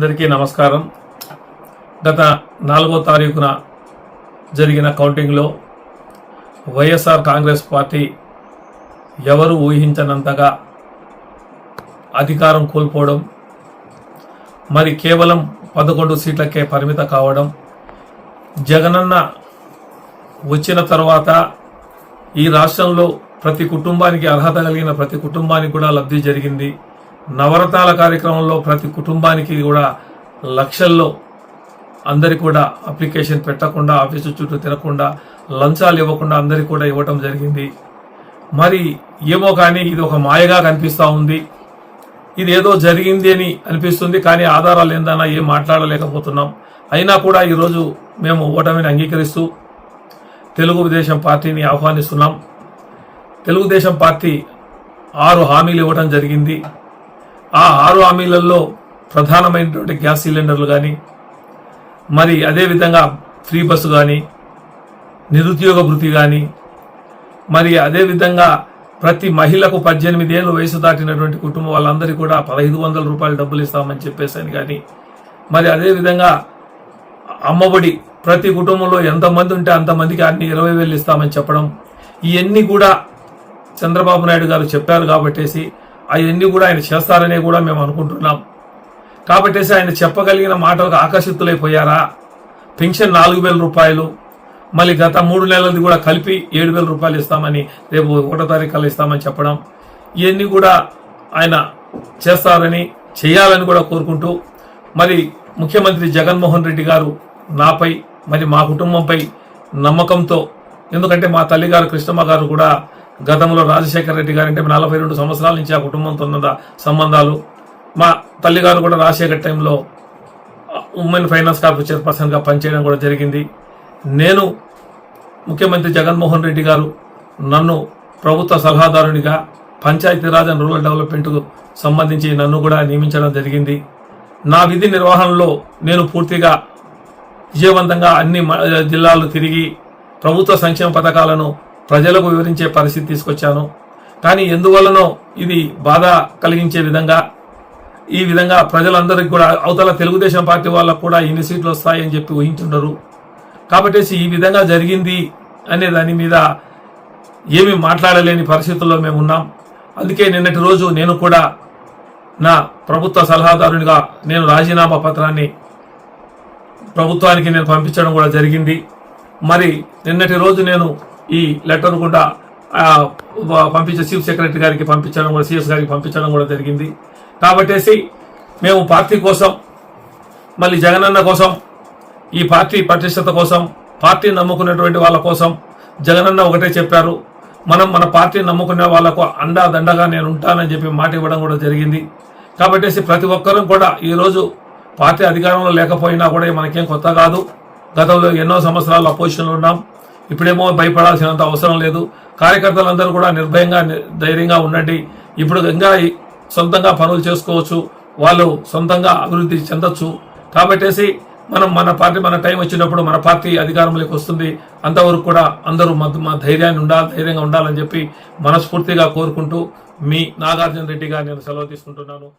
అందరికీ నమస్కారం. గత నాలుగో తారీఖున జరిగిన కౌంటింగ్లో వైఎస్ఆర్ కాంగ్రెస్ పార్టీ ఎవరు ఊహించనంతగా అధికారం కోల్పోవడం మరి కేవలం పదకొండు సీట్లకే పరిమిత కావడం జగనన్న వచ్చిన తర్వాత ఈ రాష్ట్రంలో ప్రతి కుటుంబానికి అర్హత కలిగిన ప్రతి కుటుంబానికి కూడా లబ్ధి జరిగింది. నవరతాల కార్యక్రమంలో ప్రతి కుటుంబానికి కూడా లక్షల్లో అందరికి కూడా అప్లికేషన్ పెట్టకుండా ఆఫీసు చుట్టూ తిరగకుండా లంచాలు ఇవ్వకుండా అందరికి కూడా ఇవ్వటం జరిగింది. మరి ఏమో కానీ ఇది ఒక మాయగా కనిపిస్తూ ఉంది. ఇది ఏదో జరిగింది అని అనిపిస్తుంది కానీ ఆధారాలు ఏందన్నా ఏం మాట్లాడలేకపోతున్నాం. అయినా కూడా ఈరోజు మేము ఓటమిని అంగీకరిస్తూ తెలుగుదేశం పార్టీని ఆహ్వానిస్తున్నాం. తెలుగుదేశం పార్టీ ఆరు హామీలు ఇవ్వడం జరిగింది. ఆ ఆరు హామీలలో ప్రధానమైనటువంటి గ్యాస్ సిలిండర్లు కానీ మరి అదేవిధంగా ఫ్రీ బస్సు కానీ నిరుద్యోగ భృతి కానీ మరి అదేవిధంగా ప్రతి మహిళకు పద్దెనిమిది ఏళ్ళు వయసు దాటినటువంటి కుటుంబం వాళ్ళందరికీ కూడా పదహైదు వందల రూపాయలు డబ్బులు ఇస్తామని చెప్పేసి అని కానీ మరి అదేవిధంగా అమ్మఒడి ప్రతి కుటుంబంలో ఎంతమంది ఉంటే అంతమందికి అన్ని ఇరవై వేలు ఇస్తామని చెప్పడం ఇవన్నీ కూడా చంద్రబాబు నాయుడు గారు చెప్పారు కాబట్టేసి అవన్నీ కూడా ఆయన చేస్తారనే కూడా మేము అనుకుంటున్నాం. కాబట్టి ఆయన చెప్పగలిగిన మాటలకు ఆకర్షితులైపోయారా? పెన్షన్ నాలుగు వేల రూపాయలు మళ్ళీ గత మూడు నెలలది కూడా కలిపి ఏడు వేల రూపాయలు ఇస్తామని రేపు ఒకటో తారీఖు ఇస్తామని చెప్పడం ఇవన్నీ కూడా ఆయన చేస్తారని చేయాలని కూడా కోరుకుంటూ మరి ముఖ్యమంత్రి జగన్మోహన్ రెడ్డి గారు నాపై మరి మా కుటుంబంపై నమ్మకంతో ఎందుకంటే మా తల్లిగారు కృష్ణమ్మ గారు కూడా గతంలో రాజశేఖర రెడ్డి గారు అంటే నలభై రెండు సంవత్సరాల నుంచి ఆ కుటుంబంతో ఉన్న సంబంధాలు. మా తల్లిగారు కూడా రాజశేఖర్ టైంలో ఉమెన్ ఫైనాన్స్ కార్పు చైర్పర్సన్గా పనిచేయడం కూడా జరిగింది. నేను ముఖ్యమంత్రి జగన్మోహన్ రెడ్డి గారు నన్ను ప్రభుత్వ సలహాదారునిగా పంచాయతీరాజ్ అండ్ రూరల్ డెవలప్మెంట్కు సంబంధించి నన్ను కూడా నియమించడం జరిగింది. నా విధి నిర్వహణలో నేను పూర్తిగా విజయవంతంగా అన్ని మ- జిల్లాలు తిరిగి ప్రభుత్వ సంక్షేమ పథకాలను ప్రజలకు వివరించే పరిస్థితి తీసుకొచ్చాను. కానీ ఎందువల్లనో ఇది బాధ కలిగించే విధంగా ఈ విధంగా ప్రజలందరికీ కూడా అవతల తెలుగుదేశం పార్టీ వాళ్ళకు కూడా ఇన్ని సీట్లు వస్తాయని చెప్పి ఊహించుండరు. కాబట్టి ఈ విధంగా జరిగింది అనే దాని మీద ఏమీ మాట్లాడలేని పరిస్థితుల్లో మేము ఉన్నాం. అందుకే నిన్నటి రోజు నేను కూడా నా ప్రభుత్వ సలహాదారునిగా నేను రాజీనామా పత్రాన్ని ప్రభుత్వానికి నేను పంపించడం కూడా జరిగింది. మరి నిన్నటి రోజు నేను ఈ లెటర్ కూడా పంపించే చీఫ్ సెక్రటరీ గారికి పంపించడం కూడా సిఎస్ గారికి పంపించడం కూడా జరిగింది. కాబట్టేసి మేము పార్టీ కోసం మళ్ళీ జగనన్న కోసం ఈ పార్టీ పటిష్టత కోసం పార్టీ నమ్ముకున్నటువంటి వాళ్ళ కోసం జగనన్న ఒకటే చెప్పారు. మనం మన పార్టీ నమ్ముకునే వాళ్ళకు అండా దండగా నేను ఉంటానని చెప్పి మాట ఇవ్వడం కూడా జరిగింది. కాబట్టి ప్రతి ఒక్కరూ కూడా ఈరోజు పార్టీ అధికారంలో లేకపోయినా కూడా మనకేం కొత్త కాదు. గతంలో ఎన్నో సంవత్సరాలు అపోజిషన్లో ఉన్నాం. ఇప్పుడేమో భయపడాల్సినంత అవసరం లేదు. కార్యకర్తలందరూ కూడా నిర్భయంగా ధైర్యంగా ఉండండి. ఇప్పుడు ఇంకా సొంతంగా పనులు చేసుకోవచ్చు. వాళ్ళు సొంతంగా అభివృద్ధి చెందొచ్చు. కాబట్టేసి మనం మన పార్టీ మన టైం వచ్చినప్పుడు మన పార్టీ అధికారంలోకి వస్తుంది. అంతవరకు కూడా అందరూ మా మా ధైర్యాన్ని ఉండాలి ధైర్యంగా ఉండాలని చెప్పి మనస్ఫూర్తిగా కోరుకుంటూ మీ నాగార్జున రెడ్డిగా నేను సెలవు తీసుకుంటున్నాను.